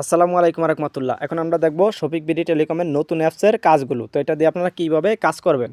আসসালামু আলাইকুম রহমতুল্লাহ। এখন আমরা দেখব শফিক বিডি টেলিকমের নতুন অ্যাপসের কাজগুলো। তো এটা দিয়ে আপনারা কীভাবে কাজ করবেন?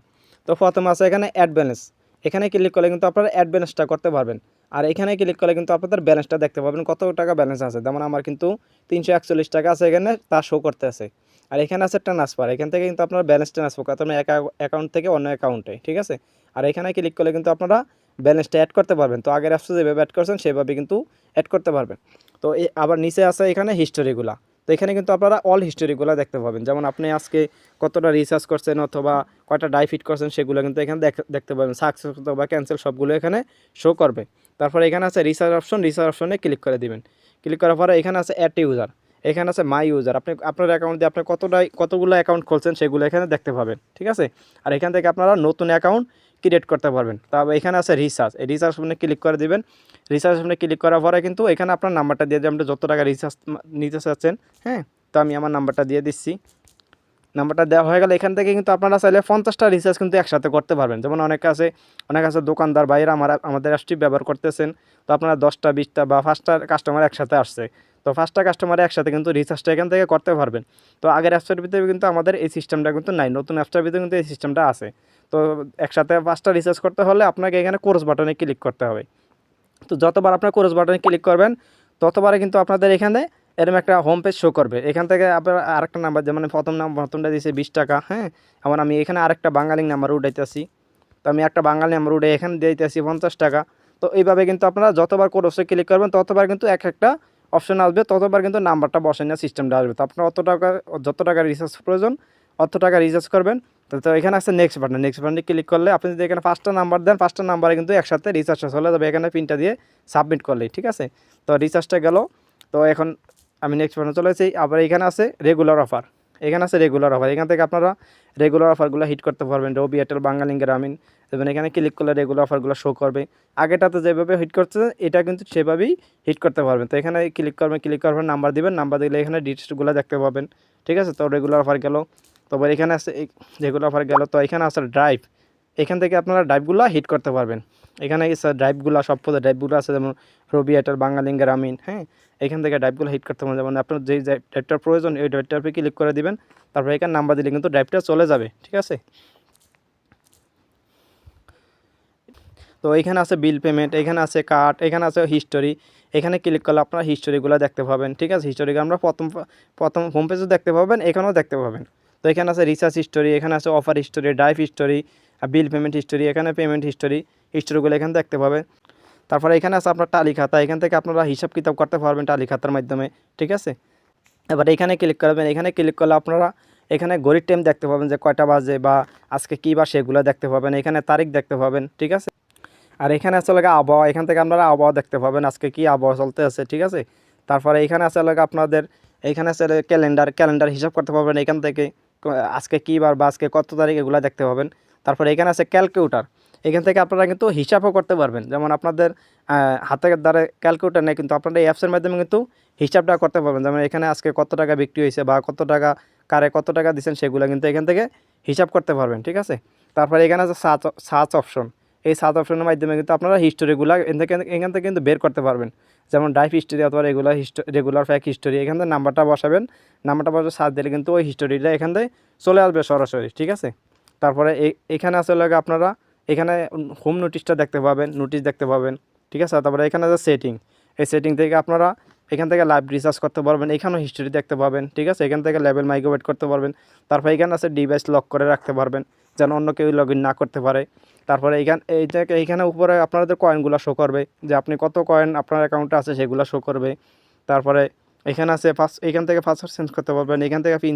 তো প্রথমে আছে এখানে অ্যাড ব্যালেন্স। এখানে ক্লিক করলে কিন্তু আপনারা অ্যাড ব্যালেন্সটা করতে পারবেন। আর এখানে ক্লিক করলে কিন্তু আপনাদের ব্যালেন্সটা দেখতে পাবেন কত টাকা ব্যালেন্স আছে। যেমন আমার কিন্তু তিনশো একচল্লিশ টাকা আছে এখানে, তা শো করতে আছে। আর এখানে আছে ট্রান্সফার এখান থেকে কিন্তু আপনার ব্যালেন্স ট্রান্সফার করতে এক অ্যাকাউন্ট থেকে অন্য অ্যাকাউন্টে ঠিক আছে? আর এখানে ক্লিক করলে কিন্তু আপনারা ব্যালেন্সটা অ্যাড করতে পারবেন। তো আগের অ্যাপসে যেভাবে অ্যাড করছেন, সেভাবে কিন্তু অ্যাড করতে পারবেন। তো আবার নিচে আছে এখানে হিস্টোরিগুলা তো এখানে কিন্তু আপনারা অল হিস্টোরিগুলো দেখতে পাবেন। যেমন আপনি আজকে কতটা রিসার্চ করছেন অথবা কয়টা ডাই ফিট করছেন সেগুলো কিন্তু এখানে দেখ- দেখতে পাবেন। সাকসেস অথবা ক্যান্সেল সবগুলো এখানে শো করবে। তারপরে এখানে আছে রিসার্চ অপশন রিসার্চ অপশনে ক্লিক করে দিবেন। ক্লিক করার পরে এখানে আছে অ্যাট ইউজার এখানে আছে মাই ইউজার আপনি, আপনার অ্যাকাউন্ট দিয়ে আপনি কতটাই, কতগুলো অ্যাকাউন্ট খুলছেন সেগুলো এখানে দেখতে পাবেন, ঠিক আছে? আর এখান থেকে আপনারা নতুন অ্যাকাউন্ট ক্রিয়েট করতে পারবেন। তবে এখানে আছে রিসার্চ এই রিসার্চ আপনি ক্লিক করে দেবেন। রিসার্চ আপনি ক্লিক করার পরে কিন্তু এখানে আপনার নাম্বারটা দিয়ে দেবেন। যত টাকা রিসার্চ নিতে চাচ্ছেন হ্যাঁ? তো আমি আমার নাম্বারটা দিয়ে দিচ্ছি। নাম্বারটা দেওয়া হয়ে গেলে এখান থেকে কিন্তু আপনারা চাইলে পঞ্চাশটা রিচার্জ কিন্তু একসাথে করতে পারবেন। যেমন অনেক আছে অনেক আছে দোকানদার বাইরে আমার আমাদের অ্যাপসটি ব্যবহার করতেছেন, তো আপনারা দশটা, বিশটা বা পাঁচটা কাস্টমার একসাথে আসছে। তো পাঁচটা কাস্টমার একসাথে কিন্তু রিচার্জটা এখান থেকে করতে পারবেন। তো আগের অ্যাপসটার ভিতরে কিন্তু আমাদের এই সিস্টেমটা কিন্তু নাই, নতুন অ্যাপসটার ভিতরে কিন্তু এই সিস্টেমটা আছে। তো একসাথে পাঁচটা রিচার্জ করতে হলে আপনাকে এখানে কোর্স বাটনে ক্লিক করতে হবে। তো যতবার আপনার কোর্স বাটনে ক্লিক করবেন, ততবারে কিন্তু আপনাদের এখানে এরকম একটা হোম পেজ শো করবে। এখান থেকে আপনার আরেকটা নাম্বার যেমন প্রথম নাম, প্রথমটা দিয়েছে বিশ টাকা হ্যাঁ? আমার আমি এখানে আরেকটা বাঙালি নাম্বার উঠাইতেছি। তো আমি একটা বাঙালি নাম্বার উঠে এখানে দিতেছি পঞ্চাশ টাকা। তো এইভাবে কিন্তু আপনারা যতবার কোর্সে ক্লিক করবেন, ততবার কিন্তু এক একটা অপশন আসবে, ততবার কিন্তু নাম্বারটা বসে নেওয়ার সিস্টেমটা আসবে। তো আপনার অত টাকা, যত টাকা রিচার্জ প্রয়োজন, অত টাকা রিচার্জ করবেন। তো এখানে আছে নেক্সট বাটন নেক্সট বাটনে ক্লিক করলে আপনি যদি এখানে পাঁচটা নাম্বার দেন, পাঁচটা নাম্বারে কিন্তু একসাথে রিচার্জটা চলে যাবে। এখানে পিনটা দিয়ে সাবমিট করলেই, ঠিক আছে? তো রিচার্জটা গেল। তো এখন আমি নেক্সট বাটনে চলে এসেছি আবার এখানে আছে রেগুলার অফার এখানে আছে রেগুলার অফার এখান থেকে আপনারা রেগুলার অফারগুলো হিট করতে পারবেন। রবি এয়ারটেল বাঙালি গ্রামীণ। এবং এখানে ক্লিক করলে রেগুলার অফারগুলো শো করবে। আগেটাতে যেভাবে হিট করছে, এটা কিন্তু সেভাবেই হিট করতে পারবেন। তো এখানে ক্লিক করবেন ক্লিক করবেন নাম্বার দিবেন। নাম্বার দিলে এখানে ডিটেলসগুলো দেখতে পাবেন। ঠিক আছে? তো রেগুলার অফার গেল। তারপর এখানে আছে রেগুলার অফার গেল। তো এখানে আছে ড্রাইভ এখান থেকে আপনারা ড্রাইভগুলো হিট করতে পারবেন। এখানে ড্রাইভগুলো সব পদে ড্রাইভগুলো আছে, যেমন রবি এয়ারটেল বাঙালি গ্রামীণ হ্যাঁ? এখান থেকে ড্রাইভগুলো হিট করতে পারবেন। যেমন আপনার যেই ড্রাইভটার প্রয়োজন ওই ড্রাইভটার উপরে ক্লিক করে দিবেন। তারপরে এখানে নাম্বার দিলে কিন্তু ড্রাইভটা চলে যাবে, ঠিক আছে? তো এখানে আছে বিল পেমেন্ট এখানে আছে কার্ড এখানে আছে হিস্টোরি এখানে ক্লিক করলে আপনারা হিস্টোরিগুলো দেখতে পাবেন, ঠিক আছে? হিস্টোরি আমরা প্রথম প্রথম হোম পেজও দেখতে পাবেন, এখানেও দেখতে পাবেন। তো এখানে আছে রিসার্চ হিস্টোরি এখানে আছে offer history drive history bill payment history এখানে পেমেন্ট হিস্টোরি হিস্টোরিগুলো এখানে দেখতে পাবেন। তারপরে এখানে আছে আপনার টালি খাতা এখান থেকে আপনারা হিসাব কিতাব করতে পারবেন টালি খাতার মাধ্যমে, ঠিক আছে? এবার এখানে ক্লিক করবেন, এখানে ক্লিক করলে আপনারা এখানে গড়ির টাইম দেখতে পাবেন যে কয়টা বাজে বা আজকে কী বার সেগুলো দেখতে পাবেন, এখানে তারিখ দেখতে পাবেন, ঠিক আছে? আর এখানে আছে লাগে আবহাওয়া, এখান থেকে আপনারা আবহাওয়া দেখতে পাবেন, আজকে কি আবহাওয়া চলতে আছে, ঠিক আছে? তারপরে এখানে আছে লাগে আপনাদের, এখানে আছে ক্যালেন্ডার ক্যালেন্ডার হিসাব করতে পারবেন, এখান থেকে আজকে কী বার বা আজকে কত তারিখ এগুলো দেখতে পাবেন। তারপরে এখানে আছে ক্যালকুলেটার। এখান থেকে আপনারা কিন্তু হিসাবও করতে পারবেন। যেমন আপনাদের হাতের দ্বারা ক্যালকুলেটার নেই, কিন্তু আপনারা এই অ্যাপসের মাধ্যমে কিন্তু হিসাবটা করতে পারবেন। যেমন এখানে আজকে কত টাকা বিক্রি হয়েছে বা কত টাকা কারে কত টাকা দিচ্ছেন, সেগুলো কিন্তু এখান থেকে হিসাব করতে পারবেন, ঠিক আছে? তারপরে এখানে আছে সার্চ সার্চ অপশন এই সার্চ অপশনের মাধ্যমে কিন্তু আপনারা হিস্টোরিগুলো এখান থেকে এখান থেকে কিন্তু বের করতে পারবেন। যেমন ড্রাইভ হিস্টোরি অথবা রেগুলার হিস্টো রেগুলার ফ্যাক হিস্টোরি এখান থেকে নাম্বারটা বসাবেন। নাম্বারটা বসে সার্চ দিলে কিন্তু ওই হিস্টোরিটা এখান থেকে চলে আসবে সরাসরি, ঠিক আছে? তারপরে এখানে আছে লাগে আপনারা এখানে হোম নোটিশটা দেখতে পাবেন নোটিশ দেখতে পাবেন, ঠিক আছে? তারপরে এখানে আছে সেটিং এই সেটিং থেকে আপনারা এখান থেকে লাইভ রিসার্চ করতে পারবেন, এখানেও হিস্টোরি দেখতে পাবেন, ঠিক আছে? এখান থেকে লেভেল মাইক্রোভেট করতে পারবেন। তারপরে এখানে আছে ডিভাইস লক করে রাখতে পারবেন, যেন অন্য কেউ লগ না করতে পারে। তারপরে এইখান, এই এইখানে উপরে আপনাদের কয়েনগুলো শো করবে, যে আপনি কত কয়েন আপনার অ্যাকাউন্টে আছে সেগুলো শো করবে। তারপরে এখানে আছে ফার্স্ট এখান থেকে পাসওয়ার্ড চেঞ্জ করতে পারবেন, এখান থেকে পিন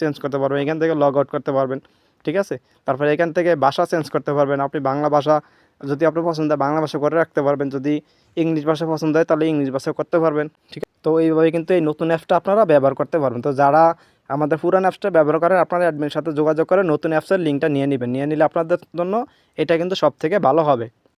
চেঞ্জ করতে পারবেন, এখান থেকে লগ আউট করতে পারবেন। ঠিক আছে? তারপরে এখান থেকে ভাষা চেঞ্জ করতে পারবেন। আপনি বাংলা ভাষা যদি আপনার পছন্দ হয়, বাংলা ভাষা করে রাখতে পারবেন। যদি ইংলিশ ভাষা পছন্দ হয়, তাহলে ইংলিশ ভাষা করতে পারবেন। ঠিক তো এইভাবে কিন্তু এই নতুন অ্যাপসটা আপনারা ব্যবহার করতে পারবেন। তো যারা আমাদের পুরান অ্যাপসটা ব্যবহার করেন, আপনারা অ্যাডমিনের সাথে যোগাযোগ করে নতুন অ্যাপসের লিঙ্কটা নিয়ে নেবেন। নিয়ে নিলে আপনাদের জন্য এটা কিন্তু সব থেকে ভালো হবে।